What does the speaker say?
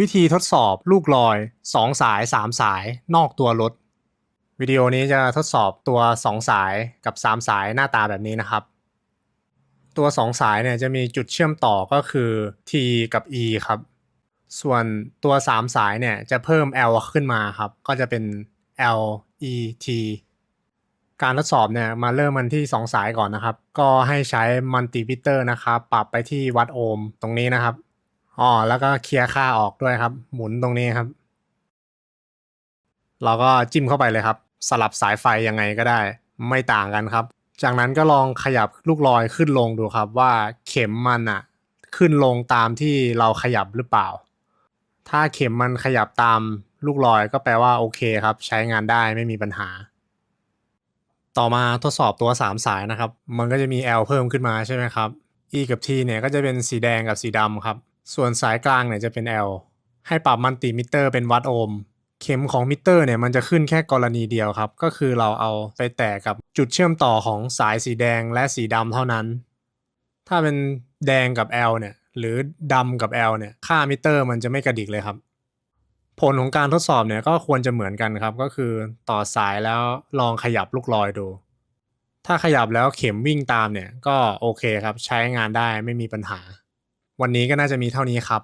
วิธีทดสอบลูกลอย 2 สาย 3 สายนอกตัวรถ วิดีโอนี้จะทดสอบตัว 2 สายกับ 3 สายหน้าตาแบบนี้นะครับ ตัว 2 สายเนี่ยจะมีจุดเชื่อมต่อก็คือ T กับ E ครับ ส่วนตัว 3 สายเนี่ยจะเพิ่ม L ขึ้นมาครับ ก็จะเป็น L E T การทดสอบเนี่ยมาเริ่มมันที่ 2 สายก่อนนะครับ ก็ให้ใช้มัลติพิเตอร์นะครับ ปรับไปที่วัดโอห์มตรงนี้นะครับ อ๋อแล้วก็เคลียร์ค่าออกด้วยครับ หมุนตรงนี้ครับ เราก็จิ้มเข้าไปเลยครับ สลับสายไฟยังไงก็ได้ ไม่ต่างกันครับ จากนั้นก็ลองขยับลูกลอยขึ้นลงดูครับว่าเข็มมันอะขึ้นลงตามที่เราขยับหรือเปล่า ถ้าเข็มมันขยับตามลูกลอยก็แปลว่าโอเคครับ ใช้งานได้ไม่มีปัญหา ต่อมาทดสอบตัว 3 สายนะครับ มันก็จะมี L เพิ่มขึ้นมาใช่ไหมครับ E กับ T เนี่ยก็จะเป็นสีแดงกับสีดำครับ ส่วนสายกลางเนี่ยจะเป็น L ให้ปรับมัลติมิเตอร์เป็นวัดโอห์มเข็มของมิเตอร์เนี่ยมันจะขึ้นแค่กรณีเดียวครับ ก็คือเราเอาไปแตะกับจุดเชื่อมต่อของสายสีแดงและสีดำเท่านั้น ถ้าเป็นแดงกับ L เนี่ยหรือดำกับ L เนี่ยค่ามิเตอร์มันจะไม่กระดิกเลยครับ ผลของการทดสอบเนี่ยก็ควรจะเหมือนกันครับ ก็คือต่อสายแล้วลองขยับลูกลอยดู ถ้าขยับแล้วเข็มวิ่งตามเนี่ยก็โอเคครับใช้งานได้ไม่มีปัญหา วันนี้ก็น่าจะมีเท่านี้ครับ